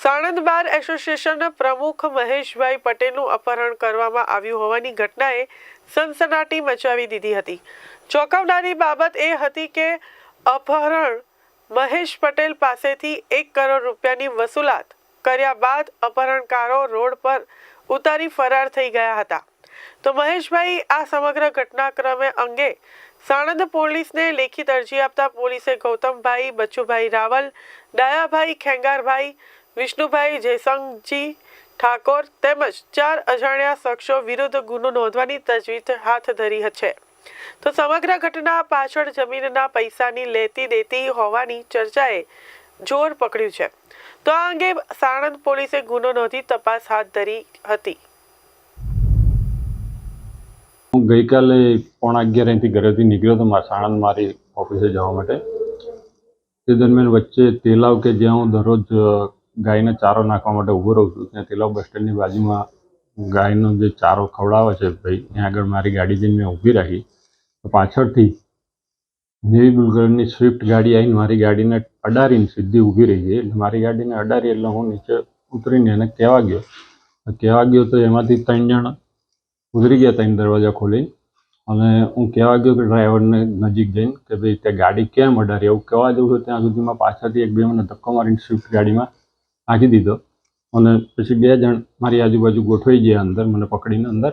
સાણંદ બાર એસોસિએશનના પ્રમુખ મહેશભાઈ પટેલનું અપહરણ કરવામાં આવ્યું હોવાની ઘટનાએ સનસનાટી મચાવી દીધી હતી. ચોંકાવનારી બાબત એ હતી કે અપહરણ મહેશ પટેલ પાસેથી એક કરોડ રૂપિયાની વસૂલાત કર્યા બાદ અપહરણકારો રોડ પર ઉતારી ફરાર થઈ ગયા હતા. તો મહેશભાઈ, આ સમગ્ર ઘટનાક્રમે અંગે સાણંદ પોલીસને લેખિત અરજી આપતા પોલીસે ગૌતમભાઈ, બચુભાઈ રાવલ, ડાયાભાઈ ખેંગારભાઈ વિષ્ણુભાઈ જયસંગજી ઠાકોર તેમજ ચાર અજાણ્યા શખ્સો વિરુદ્ધ ગુનો નોંધવાની તજવીજ હાથ ધરી છે. તો સમગ્ર ઘટના પાછળ જમીનના પૈસાની લેતી દેતી હોવાની ચર્ચાએ જોર પકડ્યું છે. તો આ અંગે સાણંદ પોલીસે ગુનો નોંધી તપાસ હાથ ધરી હતી. હું ગઈકાલે પોણા અગિયાર અહીંથી ઘરેથી નીકળ્યો હતો મારા સાણંદ મારી ઓફિસે જવા માટે. તે દરમિયાન વચ્ચે તેલાવ કે જ્યાં હું દરરોજ ગાયને ચારો નાખવા માટે ઊભો રહું છું. ત્યાં તેલાવ બસ સ્ટેન્ડની બાજુમાં ગાયનો જે ચારો ખવડાવે છે ભાઈ, ત્યાં આગળ મારી ગાડી જઈને મેં ઊભી રાખી. તો પાછળથી નેવી બ્લુ કલરની સ્વિફ્ટ ગાડી આવીને મારી ગાડીને અડારીને સીધી ઊભી રહી ગઈ. એટલે મારી ગાડીને અડારી એટલે હું નીચે ઉતરીને એને કહેવા ગયો. કહેવા ગયો તો એમાંથી ત્રણ જણ ઉતરી ગયા ત્રણ દરવાજા ખોલી. અને હું કહેવા ગયો કે ડ્રાઈવરને નજીક જઈને કે ભાઈ, ત્યાં ગાડી કેમ અડારી? એવું કહેવા જવું છું. ત્યાં સુધીમાં પાછળથી એક બે મને ધક્કો મારીને સ્વિફ્ટ ગાડીમાં નાખી દીધો. અને પછી બે જણ મારી આજુબાજુ ગોઠવાઈ ગયા અંદર મને પકડીને અંદર.